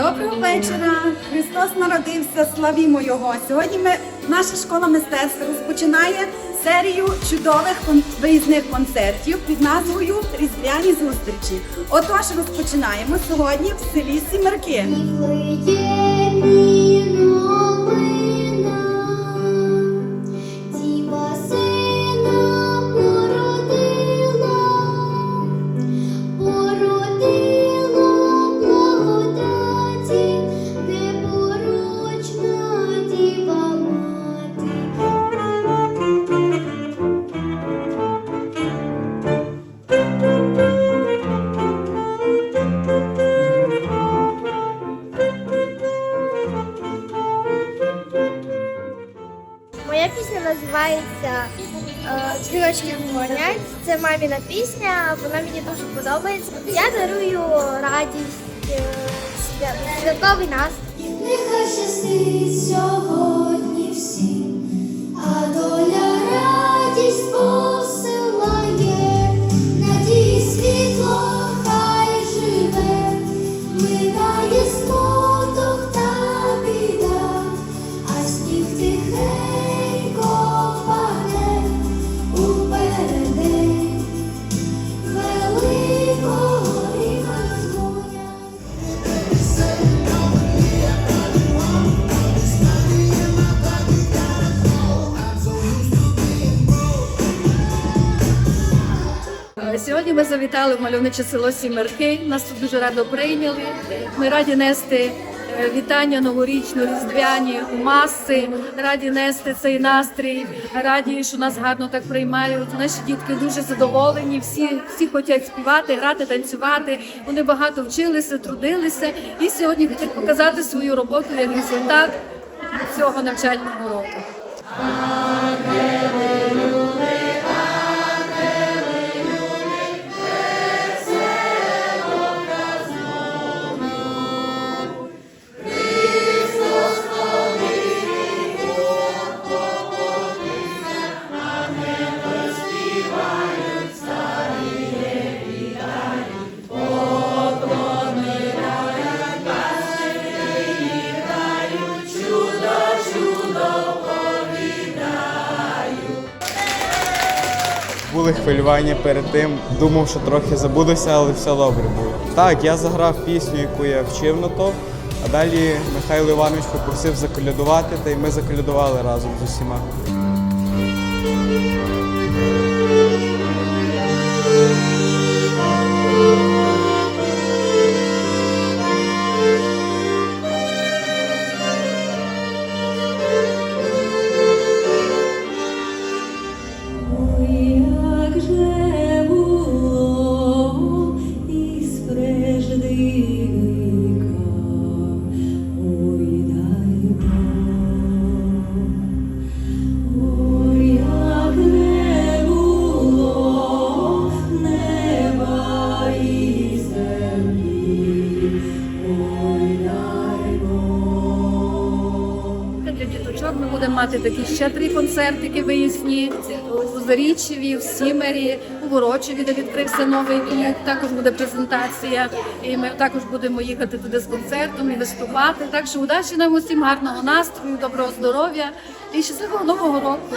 Доброго вечора! Христос народився, славімо Його! Сьогодні ми, наша школа мистецтв розпочинає серію чудових виїзних концертів під назвою Різдвяні зустрічі. Отож, розпочинаємо сьогодні в селі Сімерки. Пісня називається е, Дзвіночки дзвонять. Це маміна пісня, вона мені дуже подобається. Я дарую радість, е, свя- святковий настрій. Нехай щастить сьогодні Сьогодні ми завітали в мальовниче село Сімерки. Нас тут дуже радо прийняли. Ми раді нести е, вітання новорічно, різдвяні у маси, раді нести цей настрій, раді, що нас гарно так приймають. Наші дітки дуже задоволені. Всі, всі хочуть співати, грати, танцювати. Вони багато вчилися, трудилися і сьогодні хочуть показати свою роботу як результат цього навчального року. Були хвилювання перед тим, думав, що трохи забудуся, але все добре було. Так, я заграв пісню, яку я вчив на то, а далі Михайло Іванович попросив заколядувати, та й ми заколядували разом з усіма. Діточок ми будемо мати такі ще три концертики виїзні у Зарічеві, в Сімері, у Ворочеві, де відкрився новий клуб. Також буде презентація. І ми також будемо їхати туди з концертом і виступати. Так що удачі нам усім гарного настрою, доброго здоров'я і щасливого нового року.